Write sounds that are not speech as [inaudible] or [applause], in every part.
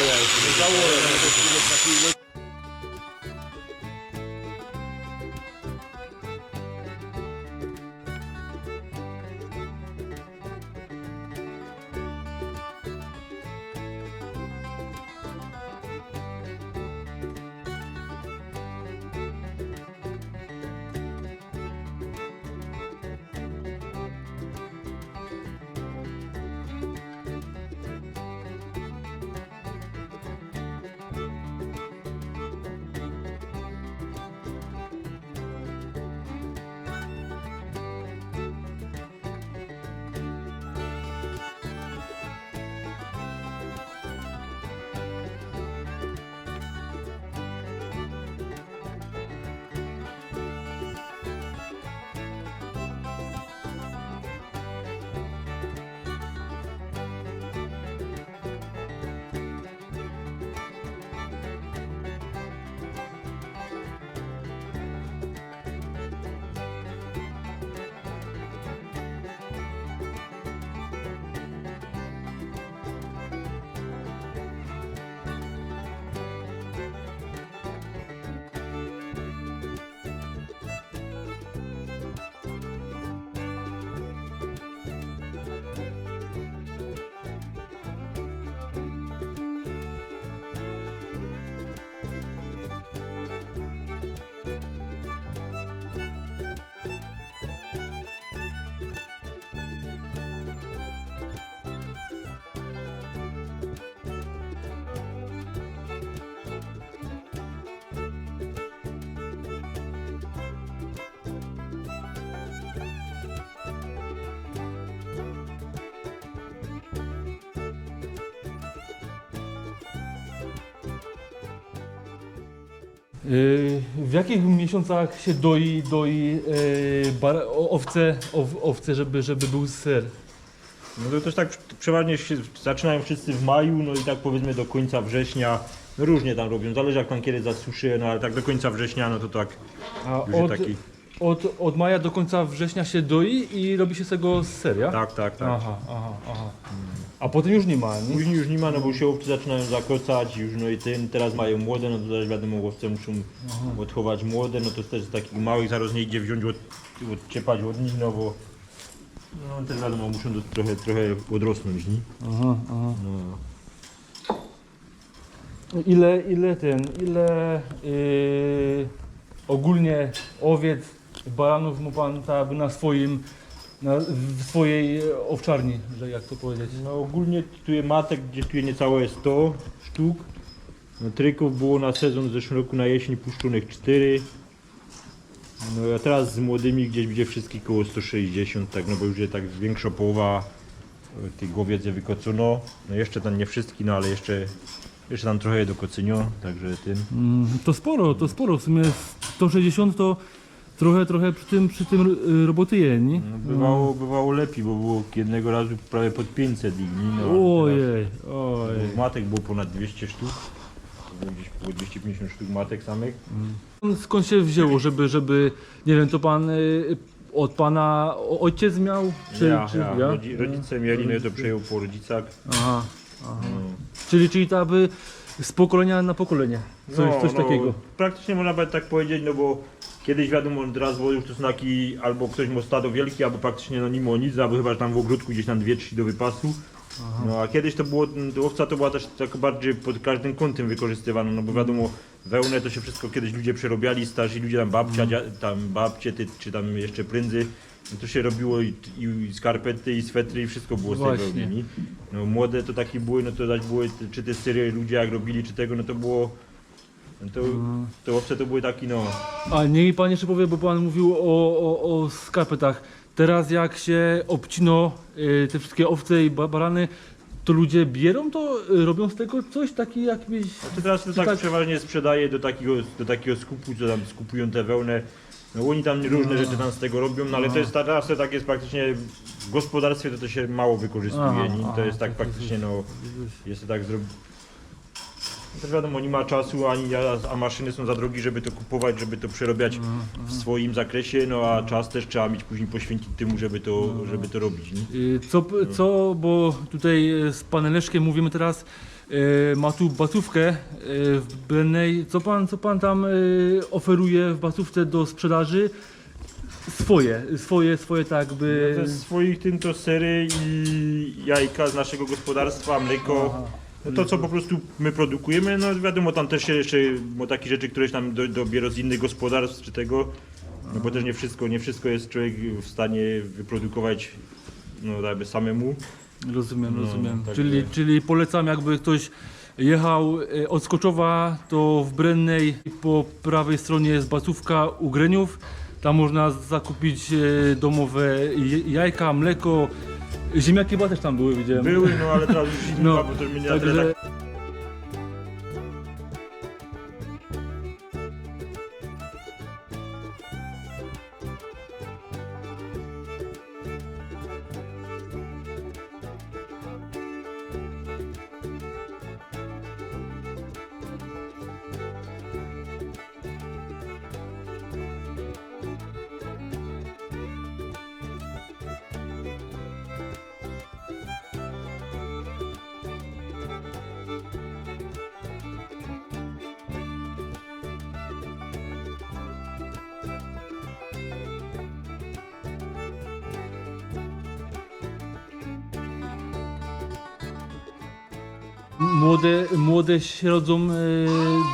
ja jestem. W jakich miesiącach się doi, doi o- owce, ow, owce żeby, żeby był ser? No to też tak przeważnie się zaczynają wszyscy w maju, no i tak powiedzmy do końca września. No różnie tam robią, zależy jak tam kiedy zasuszy, no ale tak do końca września, no to tak A od, taki. Od, od maja do końca września się doi i robi się z tego seria? Tak, tak, tak. Aha, aha, aha. A potem już nie ma, nie? Później już nie ma, no bo się owce zaczynają zakocać już, no i tym, teraz mają młode, no to też wiadomo, łowce muszą odchować młode, no to też z takich małych zaraz nie idzie wziąć, od, odciepać od nich, no bo no też wiadomo, muszą to trochę, trochę odrosnąć, nie? Aha, aha. No. Ile, ile ten, ile yy, ogólnie owiec, baranów ma pan tak na swoim, na, w swojej owczarni, że jak to powiedzieć? No ogólnie tu jest matek, gdzie tu jest niecałe 100 sztuk. No, tryków było na sezon w zeszłym roku na jesień puszczonych 4. No a teraz z młodymi gdzieś będzie wszystkich koło 160, tak no bo już jest tak większa połowa e, tych głowiec je wykocono. No jeszcze tam nie wszystkie, no ale jeszcze, jeszcze tam trochę do kocenio, także tym. Mm, to sporo, to sporo, w sumie 160 to trochę, trochę przy tym, przy tym y, roboty je, nie? No, bywało, bywało lepiej, bo było jednego razu prawie pod 500 ich, nie? No, Ojej, ojej. Matek było ponad 200 sztuk. To było gdzieś było 250 sztuk matek samych. Skąd się wzięło, żeby, żeby, nie wiem, to pan y, od pana o- ojciec miał? Czy, ja, czy ja. Rodzi, rodzice mieli, no ja to przejął po rodzicach. Aha, aha. No. Czyli, czyli to aby z pokolenia na pokolenie, coś, coś takiego. Praktycznie można by tak powiedzieć, no bo kiedyś wiadomo, teraz to znaki albo ktoś ma stado wielkie, albo praktycznie no nie ma nic, albo chyba że tam w ogródku gdzieś tam dwie, trzy do wypasu. No a kiedyś to było, to owca to była też tak bardziej pod każdym kątem wykorzystywana, no bo wiadomo, wełnę to się wszystko kiedyś ludzie przerobiali, starzy ludzie tam babcia, dzia, tam babcie, ty, czy tam jeszcze prędzy, no to się robiło i, i skarpety, i swetry, i wszystko było z tej Właśnie. wełny, nie? No młode to takie były, no to dać były, czy te syry ludzie jak robili, czy tego, no to było, to, to owce to były taki, no, A niech pan jeszcze powie, bo pan mówił o, o, o skarpetach. Teraz jak się obcino y, te wszystkie owce i ba- barany, to ludzie bierą to, y, robią z tego coś taki jakbyś... To teraz to Czy tak, tak- przeważnie sprzedaje do takiego, do takiego skupu, co tam skupują tę wełnę. No oni tam różne rzeczy tam z tego robią, no ale to jest teraz to tak jest praktycznie w gospodarstwie to to się mało wykorzystuje, Aha, nie? aha, to jest tak praktycznie no jest to tak zrobione. Też wiadomo, nie ma czasu, ani a maszyny są za drogie, żeby to kupować, żeby to przerabiać w swoim zakresie, no a czas też trzeba mieć później poświęcić temu, żeby to, żeby to robić. Nie? Y, Co, co, bo tutaj y, z panem Leszkiem mówimy teraz, e, ma tu basówkę w Brennej. Co pan, co pan tam oferuje w basówce do sprzedaży? Swoje, swoje, swoje tak by... Ze swoich tym to sery i jajka z naszego gospodarstwa, mleko. Aha. No to co po prostu my produkujemy, no wiadomo tam też się jeszcze bo takie rzeczy, któreś tam do, dobiero z innych gospodarstw czy tego, no bo też nie wszystko, nie wszystko jest człowiek w stanie wyprodukować no jakby samemu. Rozumiem, No, rozumiem. tak czyli, czyli polecam jakby ktoś jechał e, od Skoczowa, to w Brennej po prawej stronie jest basówka u Greniów. Tam można zakupić e, domowe jajka, mleko, ziemniaki chyba też tam były, widziałem. Były, no ale teraz już nie No, bo to mnie nie Także tak... młode, młode się rodzą e,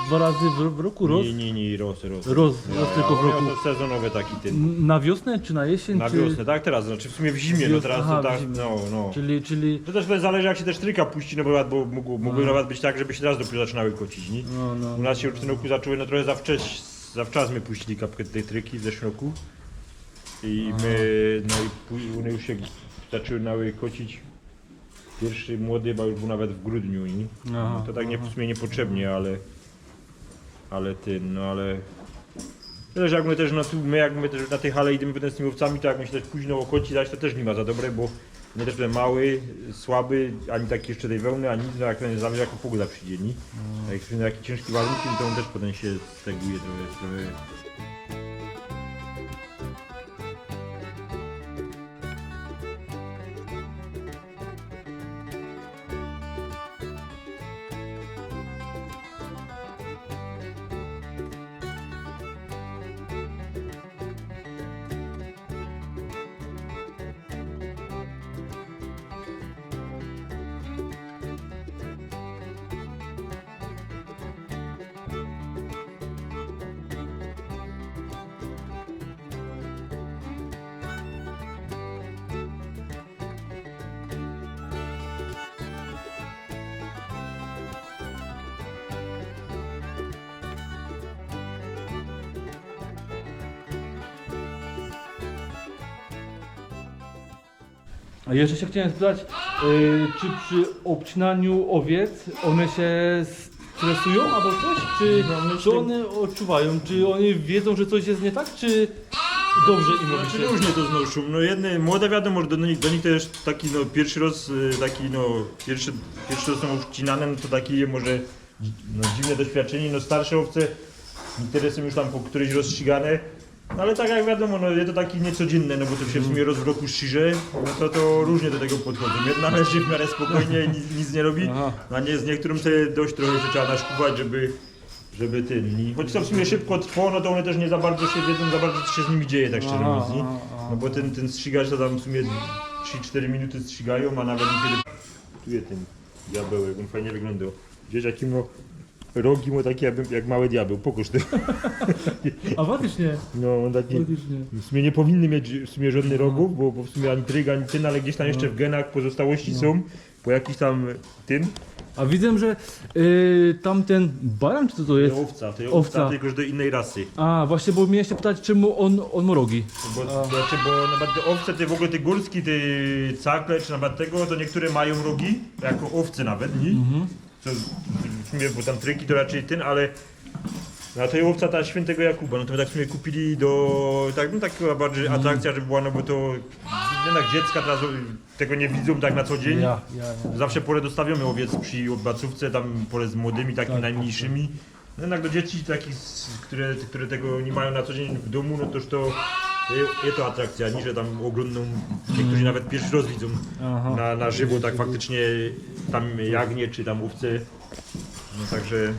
dwa razy w, w roku, roz? Nie, nie, nie, roz, roz. Roz, roz tylko w no, roku. To sezonowy taki ten. Na wiosnę czy na jesień? Na czy... wiosnę, tak teraz, znaczy w sumie w zimie, no teraz aha, to w tak, zimie. no, no. Czyli, czyli... To też zależy jak się też tryka puści, no bo, bo mógł, mógłby nawet być tak, żeby się teraz dopiero zaczynały kocić, nie? No, no. U nas się już w tym roku zaczęły, no trochę za wcześ, za wczas my puścili kapkę tej tryki w zeszłym roku. I my, no i później one już się zaczynały kocić. Pierwszy młody chyba już był nawet w grudniu? Aha, No to tak nie, w sumie niepotrzebnie, ale, ale ty, no ale... Też jak my też na, tu, my jak my też na tej hale idziemy potem z tymi owcami, to jak my się też późno okoci dać, to też nie ma za dobre, bo nie też ten mały, słaby, ani taki jeszcze tej wełny, ani nic, no jak ten zależy jaka pogoda przyjdzie, nie? A jak przyjdą jakieś ciężkie warunki, no to on też potem się steguje trochę, trochę. A jeszcze się chciałem spytać, y, czy przy obcinaniu owiec one się stresują albo coś? Czy, No, myślę- czy one odczuwają? Czy oni wiedzą, że coś jest nie tak? Czy dobrze im Znaczy się? różnie to znoszą. No jedne młode wiadomo, że do nich, do nich też taki no pierwszy raz y, taki no pierwszy, pierwszy raz są wcinane, no to taki może no, dziwne doświadczenie, no starsze owce niektóre są już tam po któreś rozstrzygane. No ale tak jak wiadomo, no jest to taki niecodzienne, no bo to się w sumie raz w roku strzyże, no to to różnie do tego podchodzą. Jedna leży w miarę spokojnie i nic, nic nie robi, Aha. a nie z niektórym te dość trochę się trzeba naszkuwać, żeby żeby ten, choć to w sumie szybko trwa, no to one też nie za bardzo się wiedzą, za bardzo co się z nimi dzieje, tak szczerze mówiąc, nie? No bo ten, ten strzygacz to tam w sumie 3-4 minuty strzygają, a nawet niekiedy... Tu jest ten diabełek, on fajnie wyglądał. Wiesz jaki ma rogi ma takie jak, jak mały diabeł, pokaż to. [laughs] A faktycznie, No on taki... faktycznie. W sumie nie powinny mieć w sumie żadnych rogów, bo, bo w sumie ani tryg, ani ten, ale gdzieś tam jeszcze w genach pozostałości są, po jakiś tam tym. A widzę, że y, tamten baran, czy co to To jest? owca, to jest Owca. owca, tylko że do innej rasy. A, właśnie, bo miałem się pytać, czemu on, on ma rogi. Bo, znaczy, bo nawet te owce, te w ogóle te górski, te cakle, czy nawet tego, to niektóre mają rogi, jako owce nawet, nie? W sumie, bo tam tryki to raczej ten, ale na tej owca ta świętego Jakuba, no to my tak w sumie kupili do, tak, no taka bardziej atrakcja, żeby była, no bo to jednak dziecka teraz tego nie widzą tak na co dzień. Ja, ja, ja. Zawsze pole dostawiamy owiec przy obacówce, tam pole z młodymi, takimi Tak, najmniejszymi. No jednak do dzieci takich, które, które tego nie mają na co dzień w domu, no toż to to jest to atrakcja, niż że tam oglądną, niektórzy nawet pierwszy raz widzą Aha. na, na żywo, tak faktycznie tam jagnie czy tam owce. No także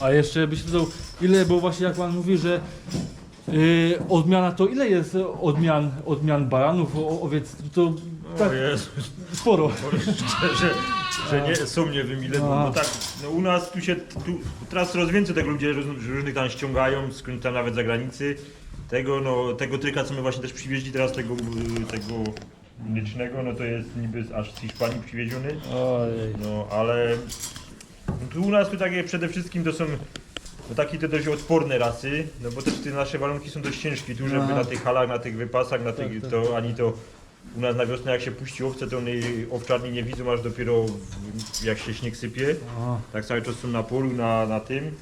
A jeszcze byś pytał, ile, bo właśnie jak pan mówi, że yy, odmiana to ile jest odmian, odmian baranów, o, owiec, to tak o Jezus, sporo. [laughs] że, że nie są, nie wiem ile, bo tak, no u nas tu się, tu, teraz coraz więcej tego ludzie róż- różnych tam ściągają, skąd tam nawet z zagranicy. Tego, no, tego tryka, co my właśnie też przywieźli teraz, tego, y, tego mlecznego, no to jest niby z- aż z Hiszpanii przywieziony. Ojej. No, ale tu u nas tu takie przede wszystkim to są no, takie te dość odporne rasy, no bo też te nasze warunki są dość ciężkie tu, żeby Aha. na tych halach, na tych wypasach, na tych, tak. to ani to u nas na wiosnę jak się puści owce, to one owczarni nie widzą aż dopiero w, jak się śnieg sypie. Aha. Tak cały czas są na polu, na, na tym.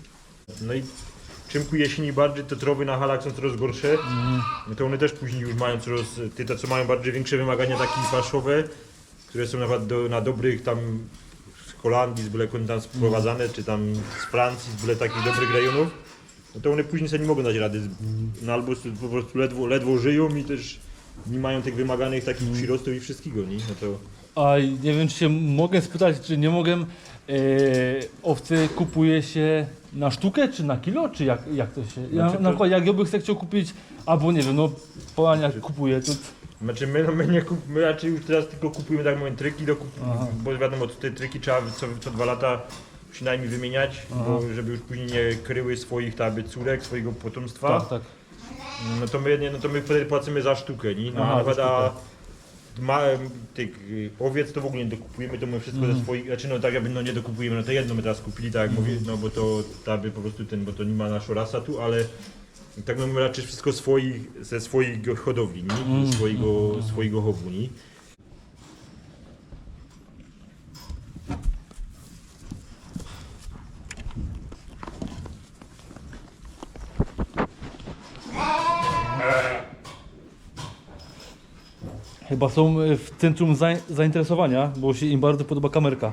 No i czym ku jesieni bardziej te trowy na halach są coraz gorsze, no to one też później już mają coraz, te, te co mają bardziej większe wymagania takie paszowe, które są nawet do, na dobrych tam z Holandii, z byle kąd tam sprowadzane, czy tam z Francji, z byle takich dobrych rejonów, no to one później sobie nie mogą dać rady, no albo po prostu ledwo, ledwo żyją i też nie mają tych wymaganych takich przyrostów i wszystkiego, nie? No to A nie wiem, czy się mogę spytać, czy nie mogę. E, owce kupuje się na sztukę, czy na kilo, czy jak, jak to się. Ja, Znaczy to- Na przykład, jak ja bym chciał kupić, albo nie wiem, no Polania kupuje, to. Znaczy my, no my, nie kup, my raczej już teraz tylko kupujemy tak mówię tryki, do kup, Aha. bo wiadomo te tryki trzeba co, co dwa lata przynajmniej wymieniać, bo żeby już później nie kryły swoich tak jakby córek, swojego potomstwa. Tak, tak. No to my nie, no to my wtedy płacimy za sztukę, nie? No Aha, a nawet za a ma, tych owiec to w ogóle nie dokupujemy, to my wszystko ze swoich, znaczy no tak jakby no nie dokupujemy, no to jedno my teraz kupili, tak jak mówię, no bo to tak by po prostu ten, bo to nie ma nasza rasa tu, ale tak no my raczej wszystko swoich, ze swoich hodowli, nie? Ze swojego, swojego chowu, nie? Chyba są e, w centrum zain- zainteresowania, bo się im bardzo podoba kamerka.